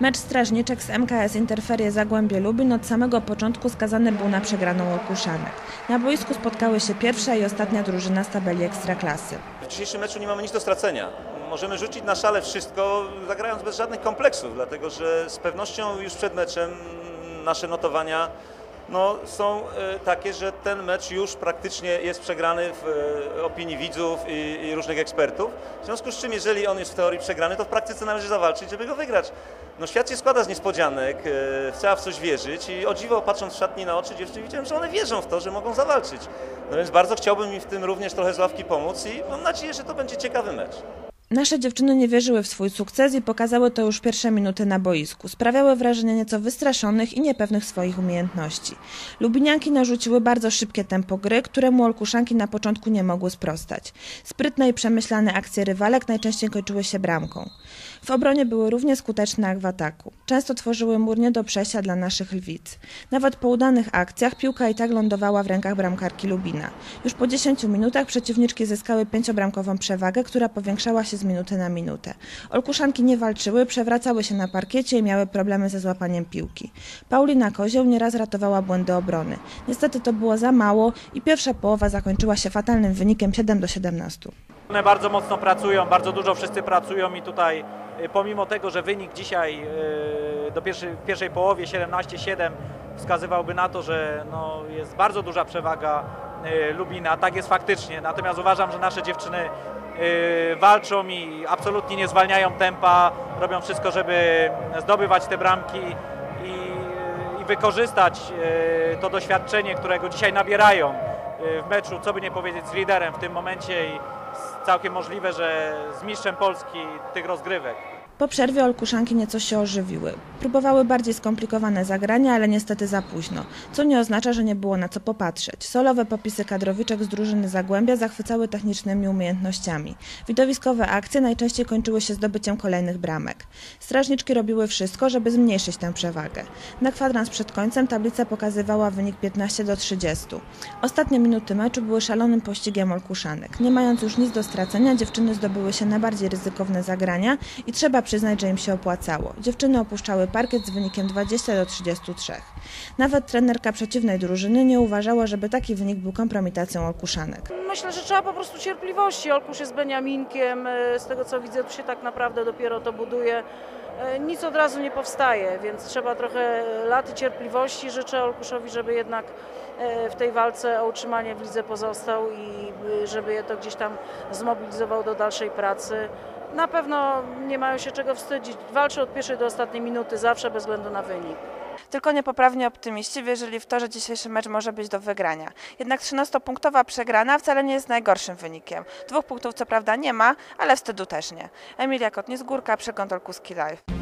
Mecz Strażniczek z MKS Interferie Zagłębie Lubin od samego początku skazany był na przegraną Olkuszanek. Na boisku spotkały się pierwsza i ostatnia drużyna z tabeli Ekstraklasy. W dzisiejszym meczu nie mamy nic do stracenia. Możemy rzucić na szale wszystko, zagrając bez żadnych kompleksów, dlatego że z pewnością już przed meczem nasze notowania no, są e, takie, że ten mecz już praktycznie jest przegrany w e, opinii widzów i, i różnych ekspertów. W związku z czym, jeżeli on jest w teorii przegrany, to w praktyce należy zawalczyć, żeby go wygrać. No, świat się składa z niespodzianek, trzeba w coś wierzyć i o dziwo patrząc w szatni na oczy dziewczyn widziałem, że one wierzą w to, że mogą zawalczyć. No więc bardzo chciałbym im w tym również trochę z ławki pomóc i mam nadzieję, że to będzie ciekawy mecz. Nasze dziewczyny nie wierzyły w swój sukces i pokazały to już pierwsze minuty na boisku. Sprawiały wrażenie nieco wystraszonych i niepewnych swoich umiejętności. Lubinianki narzuciły bardzo szybkie tempo gry, któremu Olkuszanki na początku nie mogły sprostać. Sprytne i przemyślane akcje rywalek najczęściej kończyły się bramką. W obronie były równie skuteczne jak w ataku. Często tworzyły mur nie do przejścia dla naszych lwic. Nawet po udanych akcjach piłka i tak lądowała w rękach bramkarki Lubina. Już po 10 minutach przeciwniczki zyskały pięciobramkową przewagę, która powiększała się z minuty na minutę. Olkuszanki nie walczyły, przewracały się na parkiecie i miały problemy ze złapaniem piłki. Paulina Kozioł nieraz ratowała błędy obrony. Niestety to było za mało i pierwsza połowa zakończyła się fatalnym wynikiem 7 do 17. One bardzo mocno pracują, bardzo dużo wszyscy pracują i tutaj pomimo tego, że wynik dzisiaj y, do pierwszej, w pierwszej połowie 17-7 wskazywałby na to, że no, jest bardzo duża przewaga y, Lubina, tak jest faktycznie. Natomiast uważam, że nasze dziewczyny walczą i absolutnie nie zwalniają tempa, robią wszystko, żeby zdobywać te bramki i, i wykorzystać to doświadczenie, którego dzisiaj nabierają w meczu, co by nie powiedzieć, z liderem w tym momencie i całkiem możliwe, że z mistrzem Polski tych rozgrywek. Po przerwie Olkuszanki nieco się ożywiły. Próbowały bardziej skomplikowane zagrania, ale niestety za późno, co nie oznacza, że nie było na co popatrzeć. Solowe popisy kadrowiczek z drużyny Zagłębia zachwycały technicznymi umiejętnościami. Widowiskowe akcje najczęściej kończyły się zdobyciem kolejnych bramek. Strażniczki robiły wszystko, żeby zmniejszyć tę przewagę. Na kwadrans przed końcem tablica pokazywała wynik 15 do 30. Ostatnie minuty meczu były szalonym pościgiem Olkuszanek. Nie mając już nic do stracenia, dziewczyny zdobyły się na bardziej ryzykowne zagrania i trzeba przyznać, że im się opłacało. Dziewczyny opuszczały parkiet z wynikiem 20 do 33. Nawet trenerka przeciwnej drużyny nie uważała, żeby taki wynik był kompromitacją Olkuszanek. Myślę, że trzeba po prostu cierpliwości. Olkusz jest Beniaminkiem, e, z tego co widzę, to się tak naprawdę dopiero to buduje. E, nic od razu nie powstaje, więc trzeba trochę lat i cierpliwości. Życzę Olkuszowi, żeby jednak e, w tej walce o utrzymanie w lidze pozostał i żeby je to gdzieś tam zmobilizował do dalszej pracy na pewno nie mają się czego wstydzić. Walczą od pierwszej do ostatniej minuty, zawsze bez względu na wynik. Tylko niepoprawni optymiści wierzyli w to, że dzisiejszy mecz może być do wygrania. Jednak 13-punktowa przegrana wcale nie jest najgorszym wynikiem. Dwóch punktów co prawda nie ma, ale wstydu też nie. Emilia Kotnis-Górka, Przegląd Olkuski Live.